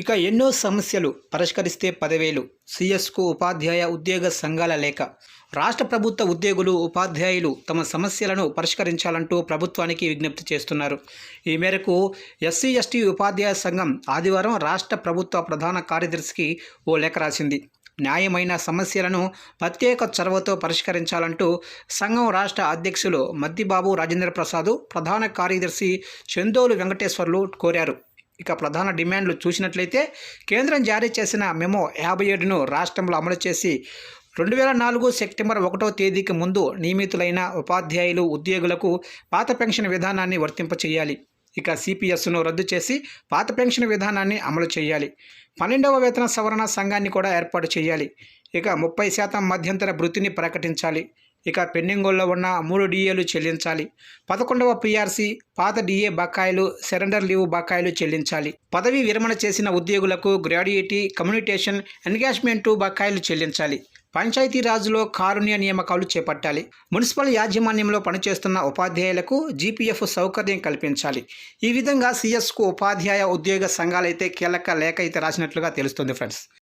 ఇక ఎన్నో సమస్యలు పరిష్కరిస్తే పదివేలు. సిఎస్కు ఉపాధ్యాయ ఉద్యోగ సంఘాల లేఖ. రాష్ట్ర ప్రభుత్వ ఉద్యోగులు ఉపాధ్యాయులు తమ సమస్యలను పరిష్కరించాలంటూ ప్రభుత్వానికి విజ్ఞప్తి చేస్తున్నారు. ఈ మేరకు ఎస్సీ ఎస్టీ ఉపాధ్యాయ సంఘం ఆదివారం రాష్ట్ర ప్రభుత్వ ప్రధాన కార్యదర్శికి ఓ లేఖ రాసింది. న్యాయమైన సమస్యలను ప్రత్యేక చొరవతో పరిష్కరించాలంటూ సంఘం రాష్ట్ర అధ్యక్షులు మద్దిబాబు రాజేంద్ర ప్రసాద్ ప్రధాన కార్యదర్శి చందోలు వెంకటేశ్వర్లు కోరారు. ఇక ప్రధాన డిమాండ్లు చూసినట్లయితే కేంద్రం జారీ చేసిన మెమో యాభై ఏడును రాష్ట్రంలో అమలు చేసి రెండు వేల నాలుగు సెప్టెంబర్ ఒకటో తేదీకి ముందు నియమితులైన ఉపాధ్యాయులు ఉద్యోగులకు పాత పెన్షన్ విధానాన్ని వర్తింపచేయాలి. ఇక సిపిఎస్ను రద్దు చేసి పాత పెన్షన్ విధానాన్ని అమలు చేయాలి. పన్నెండవ వేతన సవరణ సంఘాన్ని కూడా ఏర్పాటు చేయాలి. ఇక ముప్పై శాతం మధ్యంతర వృత్తిని ప్రకటించాలి. ఇక పెండింగుల్లో ఉన్న మూడు డిఏలు చెల్లించాలి. పదకొండవ పీఆర్సీ పాత డిఏ బకాయిలు సరెండర్ లీవ్ బకాయిలు చెల్లించాలి. పదవి విరమణ చేసిన ఉద్యోగులకు గ్రాడ్యుయేటీ కమ్యూనికేషన్ ఎన్గేజ్మెంటు బకాయిలు చెల్లించాలి. పంచాయతీరాజ్లో కారుణ్య నియామకాలు చేపట్టాలి. మున్సిపల్ యాజమాన్యంలో పనిచేస్తున్న ఉపాధ్యాయులకు జీపీఎఫ్ సౌకర్యం కల్పించాలి. ఈ విధంగా సిఎస్కు ఉపాధ్యాయ ఉద్యోగ సంఘాలైతే కీలక లేఖ అయితే రాసినట్లుగా తెలుస్తుంది ఫ్రెండ్స్.